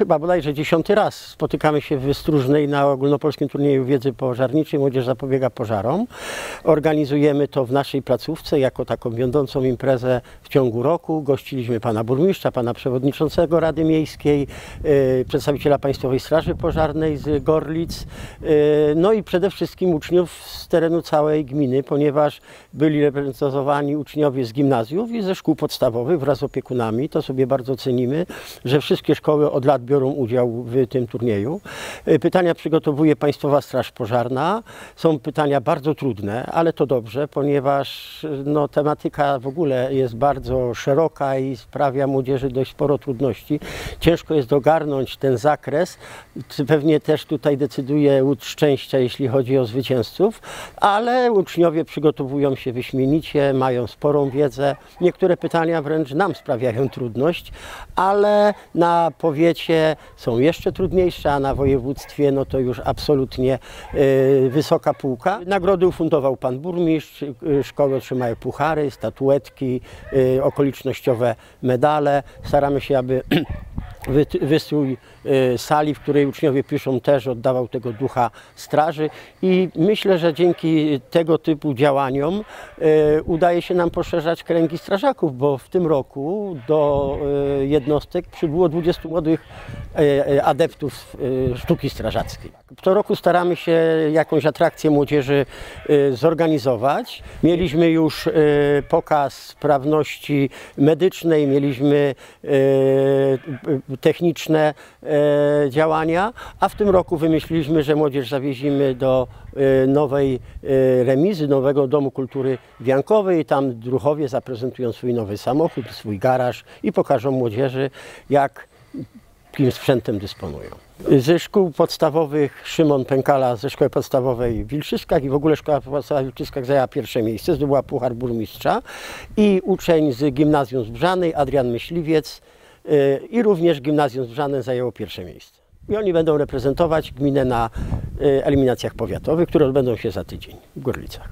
chyba bodajże dziesiąty raz spotykamy się w Wystróżnej na ogólnopolskim turnieju wiedzy pożarniczej. Młodzież zapobiega pożarom. Organizujemy to w naszej placówce jako taką wiodącą imprezę w ciągu roku. Gościliśmy pana burmistrza, pana przewodniczącego Rady Miejskiej, yy, przedstawiciela Państwowej Straży Pożarnej z Gorlic, yy, no i przede wszystkim uczniów z terenu całej gminy, ponieważ byli reprezentowani uczniowie z gimnazjów i ze szkół podstawowych wraz z opiekunami. To sobie bardzo cenimy, że wszystkie szkoły od lat biorą udział w tym turnieju. Y, Pytania przygotowuje Państwowa Straż Pożarna. Są pytania bardzo trudne, ale to dobrze, ponieważ y, no, tematyka w ogóle jest bardzo szeroka i sprawia młodzieży dość sporo trudności. Ciężko jest dogarnąć ten zakres. Pewnie też tutaj decyduje łód szczęścia, jeśli chodzi o zwycięzców, ale uczniowie przygotowują się wyśmienicie, mają sporą wiedzę. Niektóre pytania wręcz nam sprawiają trudność, ale na powiecie są jeszcze trudniejsze, a na województwie no to już absolutnie y, wysoka półka. Nagrody ufundował pan burmistrz, y, szkoły otrzymają puchary, statuetki, y, okolicznościowe medale. Staramy się, aby wystrój y, sali, w której uczniowie piszą, też oddawał tego ducha straży i myślę, że dzięki tego typu działaniom y, udaje się nam poszerzać kręgi strażaków, bo w tym roku do y, jednostek przybyło 20 młodych adeptów sztuki strażackiej. Co roku staramy się jakąś atrakcję młodzieży zorganizować. Mieliśmy już pokaz sprawności medycznej, mieliśmy techniczne y, działania, a w tym roku wymyśliliśmy, że młodzież zawiezimy do y, nowej y, remizy, nowego Domu Kultury Wiankowej. Tam druchowie zaprezentują swój nowy samochód, swój garaż i pokażą młodzieży, jak jakim sprzętem dysponują. Ze szkół podstawowych Szymon Pękala ze szkoły podstawowej w Wilczyskach i w ogóle szkoła podstawowa w Wilczyskach zajęła pierwsze miejsce, zdobyła puchar burmistrza i uczeń z gimnazjum Zbrzanej Adrian Myśliwiec i również gimnazjum Zbrzane zajęło pierwsze miejsce. I oni będą reprezentować gminę na y, eliminacjach powiatowych, które odbędą się za tydzień w Gorlicach.